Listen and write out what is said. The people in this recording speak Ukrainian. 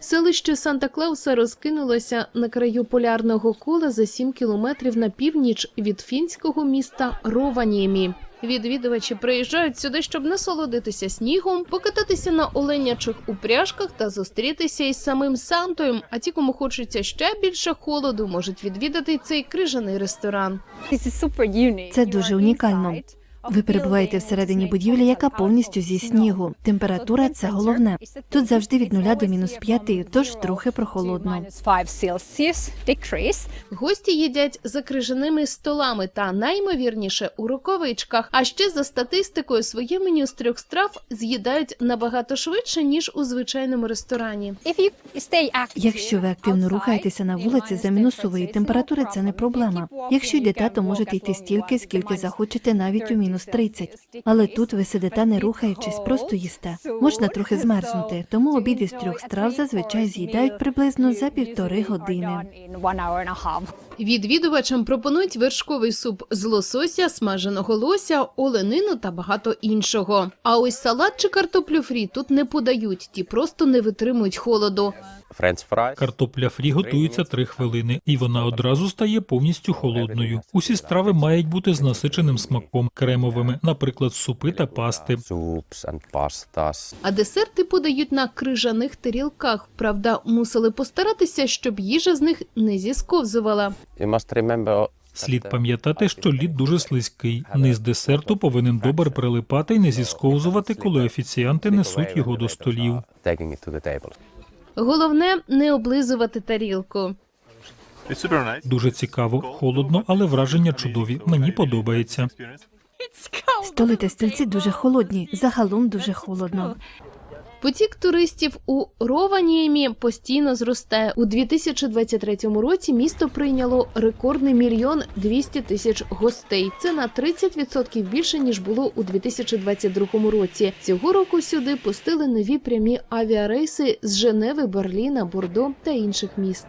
Селище Санта Клауса розкинулося на краю полярного кола за 7 кілометрів на північ від фінського міста Рованіємі. Відвідувачі приїжджають сюди, щоб насолодитися снігом, покататися на оленячих упряжках та зустрітися із самим Сантою. А ті, кому хочеться ще більше холоду, можуть відвідати цей крижаний ресторан. Це дуже унікально. Ви перебуваєте всередині будівлі, яка повністю зі снігу. Температура це головне. Тут завжди від нуля до мінус п'яти, тож трохи прохолодно. Гості їдять за крижаними столами та наймовірніше у рукавичках. А ще за статистикою своє меню з трьох страв з'їдають набагато швидше ніж у звичайному ресторані. Якщо ви активно рухаєтеся на вулиці за мінусової температури, це не проблема. Якщо йдете, то можете йти стільки, скільки захочете, навіть у мінус 30. Але тут ви сидите, не рухаючись, просто їсте. Можна трохи змерзнути, тому обід із трьох страв зазвичай з'їдають приблизно за півтори години. Відвідувачам пропонують вершковий суп з лосося, смаженого лося, оленину та багато іншого. А ось салат чи картоплю фрі тут не подають, ті просто не витримують холоду. Картопля фрі готується 3 хвилини, і вона одразу стає повністю холодною. Усі страви мають бути з насиченим смаком, кремовими, наприклад, супи та пасти. А десерти подають на крижаних тарілках. Правда, мусили постаратися, щоб їжа з них не зісковзувала. Слід пам'ятати, що лід дуже слизький. Низ десерту повинен добре прилипати і не зісковзувати, коли офіціанти несуть його до столів. Головне не облизувати тарілку. Дуже цікаво, холодно, але враження чудові. Мені подобається. Столи та стільці дуже холодні, загалом дуже холодно. Потік туристів у Рованіємі постійно зросте У 2023 році місто прийняло рекордний мільйон 200 тисяч гостей. Це на 30% більше ніж було у 2022 році. Цього року сюди пустили нові прямі авіарейси з Женеви, Берліна, Бордо та інших міст.